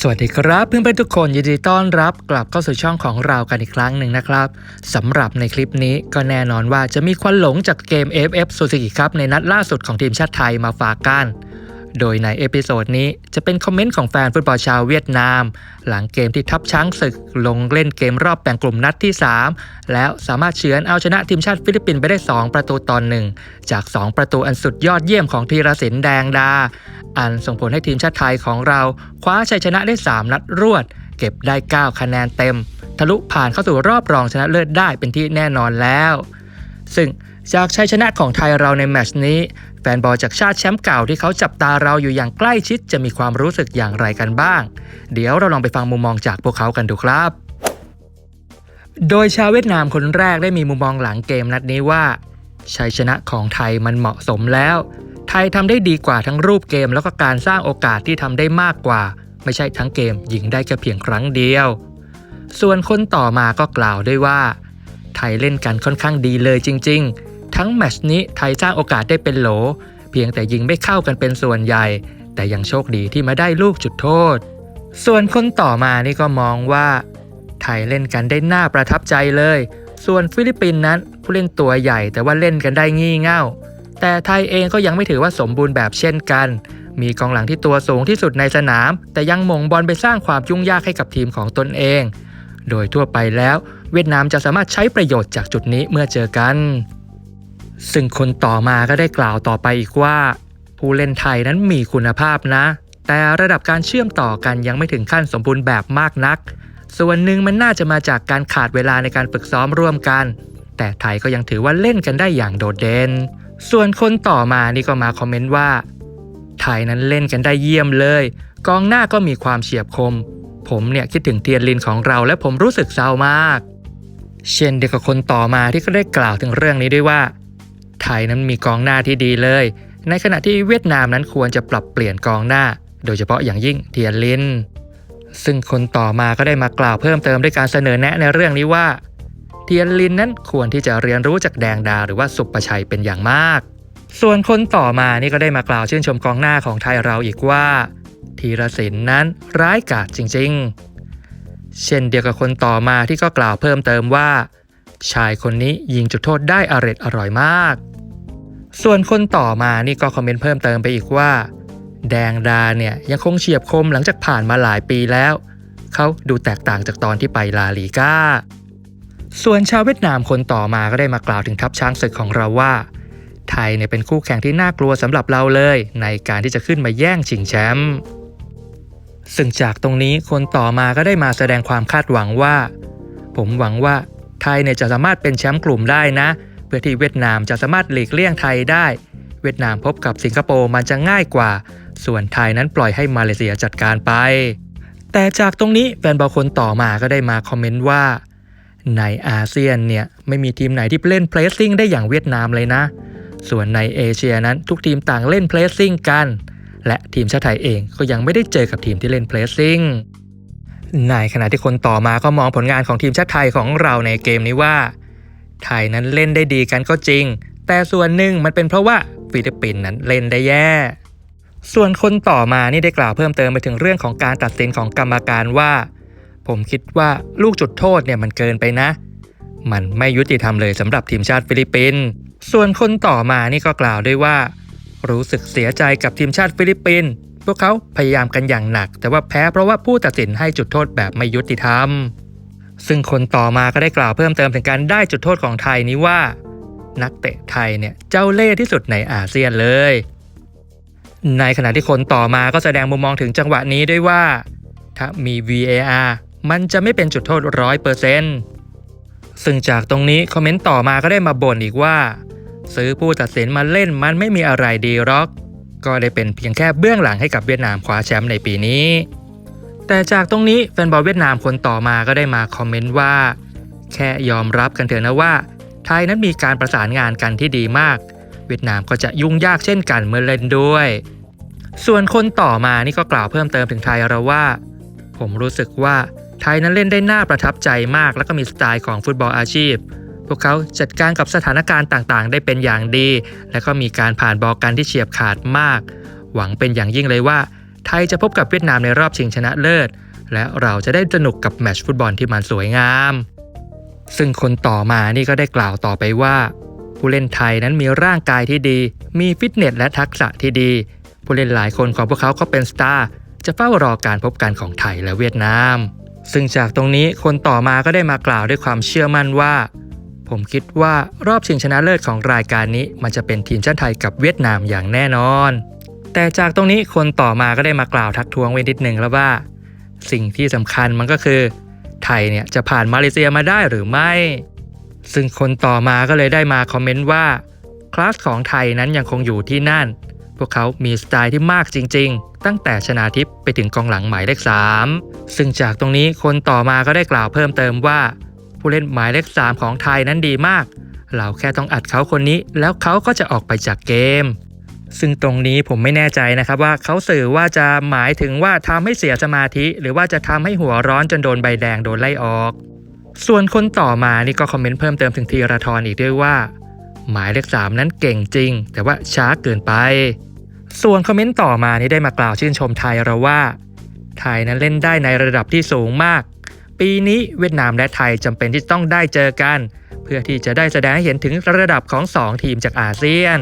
สวัสดีครับเพื่อนๆทุกคนยินดีต้อนรับกลับเข้าสู่ช่องของเรากันอีกครั้งหนึ่งนะครับสำหรับในคลิปนี้ก็แน่นอนว่าจะมีควันหลงจากเกม FF Suzuki ครับในนัดล่าสุดของทีมชาติไทยมาฝากกัน โดยในเอพิโซดนี้จะเป็นคอมเมนต์ของแฟนฟุตบอลชาวเวียดนาม หลังเกมที่ทัพช้างศึกลงเล่นเกมรอบแบ่งกลุ่มนัดที่ 3 แล้วสามารถเฉือนเอาชนะทีมชาติฟิลิปปินส์ไปได้ 2 ประตูต่อหนึ่งจาก 2 ประตูอันสุดยอดเยี่ยมของธีรศิลป์แดงดา อันส่งผลให้ทีมชาติไทยของเรา คว้าชัยชนะได้ 3 นัดรวด เก็บได้ 9 คะแนนเต็ม ทะลุผ่านเข้าสู่รอบรองชนะเลิศได้เป็นที่แน่นอนแล้ว ซึ่งจากชัยชนะของไทยเราในแมชนี้ แฟนบอลจากชาติแชมป์เก่าที่เขาจับตาเราอยู่อย่างใกล้ชิดจะมีความรู้สึกอย่างไรกันบ้าง เดี๋ยวเราลองไปฟังมุมมองจากพวกเขากันดูครับ โดยชาวเวียดนามคนแรกได้มีมุมมองหลังเกมนัดนี้ว่า ชัยชนะของไทยมันเหมาะสมแล้ว ไทยทำได้ดีกว่าทั้งรูปเกมแล้วก็การสร้างโอกาสที่ทำได้มากกว่า ไม่ใช่ทั้งเกมยิงได้แค่เพียงครั้งเดียว ส่วนคนต่อมาก็กล่าวด้วยว่า ไทยเล่นกันค่อนข้างดีเลยจริง ๆ ทั้งแมชนี้ไทยสร้างโอกาสได้เป็นโหล เพียงแต่ยิงไม่เข้ากันเป็นส่วนใหญ่ แต่ยังโชคดีที่มาได้ลูกจุดโทษ ส่วนคนต่อมานี่ก็มองว่า ไทยเล่นกันได้น่าประทับใจเลย ส่วนฟิลิปปินส์นั้นผู้เล่นตัวใหญ่แต่ว่าเล่นกันได้งี่เง่า แต่ไทยเองก็ยังไม่ถือว่าสมบูรณ์แบบเช่นกัน มีกองหลังที่ตัวสูงที่สุดในสนาม แต่ยังมงบอลไปสร้างความยุ่งยากให้กับทีมของตนเอง โดยทั่วไปแล้ว เวียดนามจะสามารถใช้ประโยชน์จากจุดนี้เมื่อเจอกัน ซึ่งคนต่อมาก็ได้กล่าวต่อไปอีกว่า ผู้เล่นไทยนั้นมีคุณภาพนะ แต่ระดับการเชื่อมต่อกันยังไม่ถึงขั้นสมบูรณ์แบบมากนัก ส่วนหนึ่งมันน่าจะมาจากการขาดเวลาในการฝึกซ้อมร่วมกัน แต่ไทยก็ยังถือว่าเล่นกันได้อย่างโดดเด่นส่วนคนต่อมานี่ก็มาคอมเมนต์ว่า ไทยนั้นเล่นกันได้เยี่ยมเลย กองหน้าก็มีความเฉียบคม ผมเนี่ยคิดถึงเทียนลินของเราและผมรู้สึกเศร้ามาก เช่นเดียวกับคนต่อมาที่ก็ได้กล่าวถึงเรื่องนี้ด้วยว่า ไทยนั้นมีกองหน้าที่ดีเลย ในขณะที่เวียดนามนั้นควรจะปรับเปลี่ยนกองหน้า โดยเฉพาะอย่างยิ่งเทียนลิน ซึ่งคนต่อมาก็ได้มากล่าวเพิ่มเติมด้วยการเสนอแนะในเรื่องนี้ว่า เทียนลินนั้นควรที่จะเรียนรู้จากแดงดาหรือว่าสุประชัยเป็นอย่างมากส่วนคนต่อมานี่ก็ได้มากล่าวชื่นชมกองหน้าของไทยเราอีกว่า ธีรศิลป์นั้นร้ายกาจจริงๆ เช่นเดียวกับคนต่อมาที่ก็กล่าวเพิ่มเติมว่า ชายคนนี้ยิงจุดโทษได้อร็ดอร่อยมาก ส่วนคนต่อมานี่ก็คอมเมนต์เพิ่มเติมไปอีกว่า แดงดาเนี่ยยังคงเฉียบคมหลังจากผ่านมาหลายปีแล้ว เขาดูแตกต่างจากตอนที่ไปลาลีกาส่วนชาวเวียดนามคนต่อมาก็ได้มากล่าวถึงทัพช้างศึกของเราว่า ไทยเนี่ยเป็นคู่แข่งที่น่ากลัวสำหรับเราเลย ในการที่จะขึ้นมาแย่งชิงแชมป์ ซึ่งจากตรงนี้คนต่อมาก็ได้มาแสดงความคาดหวังว่า ผมหวังว่าไทยเนี่ยจะสามารถเป็นแชมป์กลุ่มได้นะ เพื่อที่เวียดนามจะสามารถหลีกเลี่ยงไทยได้ เวียดนามพบกับสิงคโปร์มันจะง่ายกว่า ส่วนไทยนั้นปล่อยให้มาเลเซียจัดการไป แต่จากตรงนี้แฟนบอลคนต่อมาก็ได้มาคอมเมนต์ว่า ในอาเซียนเนี่ยไม่มีทีมไหนที่เล่นเพลสซิ่งได้อย่างเวียดนามเลยนะ ส่วนในเอเชียนั้นทุกทีมต่างเล่นเพลสซิ่งกัน และทีมชาติไทยเองก็ยังไม่ได้เจอกับทีมที่เล่นเพลสซิ่งในขณะที่คนต่อมาก็มองผลงานของทีมชาติไทยของเราในเกมนี้ว่า ไทยนั้นเล่นได้ดีกันก็จริง แต่ส่วนหนึ่งมันเป็นเพราะว่าฟิลิปปินส์นั้นเล่นได้แย่ ส่วนคนต่อมานี่ได้กล่าวเพิ่มเติมไปถึงเรื่องของการตัดสินของกรรมการว่า ผมคิดว่าลูกจุดโทษเนี่ยมันเกินไปนะ มันไม่ยุติธรรมเลยสำหรับทีมชาติฟิลิปปินส์ส่วนคนต่อมานี่ก็กล่าวด้วยว่า รู้สึกเสียใจกับทีมชาติฟิลิปปินส์พวกเขาพยายามกันอย่างหนัก แต่ว่าแพ้เพราะว่าผู้ตัดสินให้จุดโทษแบบไม่ยุติธรรม ซึ่งคนต่อมาก็ได้กล่าวเพิ่มเติมถึงการได้จุดโทษของไทยนี้ว่า นักเตะไทยเนี่ยเจ้าเล่ห์ที่สุดในอาเซียนเลย ในขณะที่คนต่อมาก็แสดงมุมมองถึงจังหวะนี้ด้วยว่า ถ้ามี VAR มันจะไม่เป็นจุดโทษร้อยเปอร์เซนต์ซึ่งจากตรงนี้คอมเมนต์ต่อมาก็ได้มาบ่นอีกว่า ซื้อผู้ตัดสินมาเล่นมันไม่มีอะไรดีหรอก ก็ได้เป็นเพียงแค่เบื้องหลังให้กับเวียดนามคว้าแชมป์ในปีนี้ แต่จากตรงนี้แฟนบอลเวียดนามคนต่อมาก็ได้มาคอมเมนต์ว่า แค่ยอมรับกันเถอะนะว่า ไทยนั้นมีการประสานงานกันที่ดีมาก เวียดนามก็จะยุ่งยากเช่นกันเมื่อเล่นด้วย ส่วนคนต่อมานี่ก็กล่าวเพิ่มเติมถึงไทยเราว่า ผมรู้สึกว่าไทยนั้นเล่นได้น่าประทับใจมาก แล้วก็มีสไตล์ของฟุตบอลอาชีพ พวกเขาจัดการกับสถานการณ์ต่างๆ ได้เป็นอย่างดี และก็มีการผ่านบอลกันที่เฉียบขาดมาก หวังเป็นอย่างยิ่งเลยว่า ไทยจะพบกับเวียดนามในรอบชิงชนะเลิศ และเราจะได้สนุกกับแมตช์ฟุตบอลที่มันสวยงาม ซึ่งคนต่อมานี่ก็ได้กล่าวต่อไปว่า ผู้เล่นไทยนั้นมีร่างกายที่ดี มีฟิตเนสและทักษะที่ดี ผู้เล่นหลายคนของพวกเขาก็เป็นสตาร์จะเฝ้ารอการพบกันของไทยและเวียดนาม ซึ่งจากตรงนี้คนต่อมาก็ได้มากล่าวด้วยความเชื่อมั่นว่า ผมคิดว่ารอบชิงชนะเลิศของรายการนี้ มันจะเป็นทีมชาติไทยกับเวียดนามอย่างแน่นอน แต่จากตรงนี้คนต่อมาก็ได้มากล่าวทักท้วงไว้นิดหนึ่งแล้วว่า สิ่งที่สำคัญมันก็คือ ไทยเนี่ยจะผ่านมาเลเซียมาได้หรือไม่ ซึ่งคนต่อมาก็เลยได้มาคอมเมนต์ว่าคลาสของไทยนั้นยังคงอยู่ที่นั่น พวกเขามีสไตล์ที่มากจริง ๆ ตั้งแต่ชนาทิพย์ไปถึงกองหลังหมายเลข3ซึ่งจากตรงนี้คนต่อมาก็ได้กล่าวเพิ่มเติมว่า ผู้เล่นหมายเลข3ของไทยนั้นดีมาก เราแค่ต้องอัดเขาคนนี้ แล้วเขาก็จะออกไปจากเกม ซึ่งตรงนี้ผมไม่แน่ใจนะครับว่าเขาสื่อว่าจะหมายถึงว่าทำให้เสียสมาธิ หรือว่าจะทำให้หัวร้อนจนโดนใบแดงโดนไล่ออก ส่วนคนต่อมานี่ก็คอมเมนต์เพิ่มเติมถึงธีรทรอีกด้วยว่า หมายเลขสามนั้นเก่งจริง แต่ว่าช้าเกินไป ส่วนคอมเมนต์ต่อมานี่ได้มากล่าวชื่นชมไทยเราว่าไทยนั้นเล่นได้ในระดับที่สูงมาก ปีนี้เวียดนามและไทยจำเป็นที่ต้องได้เจอกัน เพื่อที่จะได้แสดงให้เห็นถึงระดับของ 2 ทีมจากอาเซียน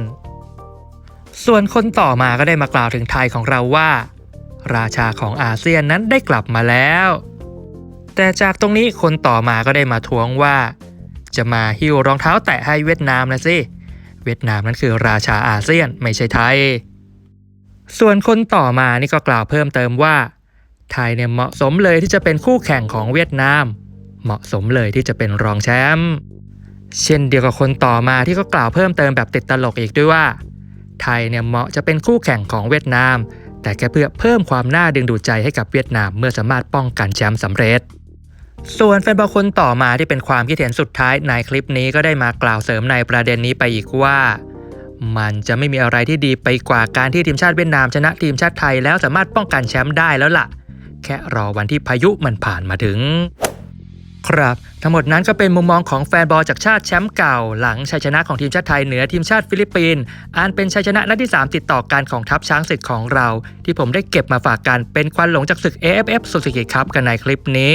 ส่วนคนต่อมาก็ได้มากล่าวถึงไทยของเราว่า ราชาของอาเซียนนั้นได้กลับมาแล้ว แต่จากตรงนี้คนต่อมาก็ได้มาทวงว่า จะมาหิ้วรองเท้าแตะให้เวียดนามนะสิเวียดนามนั้นคือราชาอาเซียนไม่ใช่ไทย ส่วนคนต่อมานี่ก็กล่าวเพิ่มเติมว่า ไทยเนี่ยเหมาะสมเลยที่จะเป็นคู่แข่งของเวียดนาม เหมาะสมเลยที่จะเป็นรองแชมป์เช่นเดียวกับคนต่อมาที่ก็กล่าวเพิ่มเติมแบบติดตลกอีกด้วยว่า ไทยเนี่ยเหมาะจะเป็นคู่แข่งของเวียดนาม แต่แค่เพื่อเพิ่มความน่าดึงดูดใจให้กับเวียดนามเมื่อสามารถป้องกันแชมป์สำเร็จ ส่วนแฟนบอลคนต่อมาที่เป็นความคิดเห็นสุดท้ายในคลิปนี้ก็ได้มากล่าวเสริมในประเด็นนี้ไปอีกว่ามันจะไม่มีอะไรที่ดีไปกว่าการที่ทีมชาติเวียดนามชนะทีมชาติไทยแล้วสามารถป้องกันแชมป์ได้แล้วล่ะ แค่รอวันที่พายุมันผ่านมาถึง ครับ ทั้งหมดนั้นก็เป็นมุมมองของแฟนบอลจากชาติแชมป์เก่า หลังชัยชนะของทีมชาติไทยเหนือทีมชาติฟิลิปปินส์อันเป็นชัยชนะนัดที่ 3 ติดต่อกันของทัพช้างศึกของเรา ที่ผมได้เก็บมาฝากกันเป็นควันหลงจากศึก AFF Suzuki Cup กันในคลิปนี้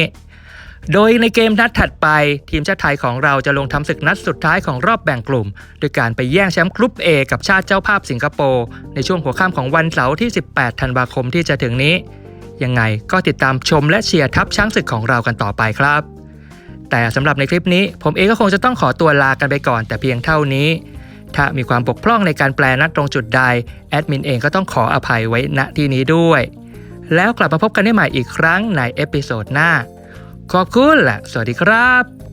โดยในเกมนัดถัดไป ทีมชาติไทยของเราจะลงทำศึกนัดสุดท้ายของรอบแบ่งกลุ่ม โดยการไปแย่งแชมป์กรุ๊ป A กับชาติเจ้าภาพสิงคโปร์ ในช่วงหัวค่ำของวันเสาร์ที่ 18 ธันวาคมที่จะถึงนี้ ยังไงก็ติดตามชมและเชียร์ทัพช้างศึกของเรากันต่อไปครับ แต่สำหรับในคลิปนี้ ผมเองก็คงจะต้องขอตัวลากันไปก่อนแต่เพียงเท่านี้ ถ้ามีความบกพร่องในการแปลนัดตรงจุดใดแอดมินเองก็ต้องขออภัยไว้ณที่นี้ด้วย แล้วกลับมาพบกันได้ใหม่อีกครั้งในเอพิโซดหน้า ขอบคุณและสวัสดีครับ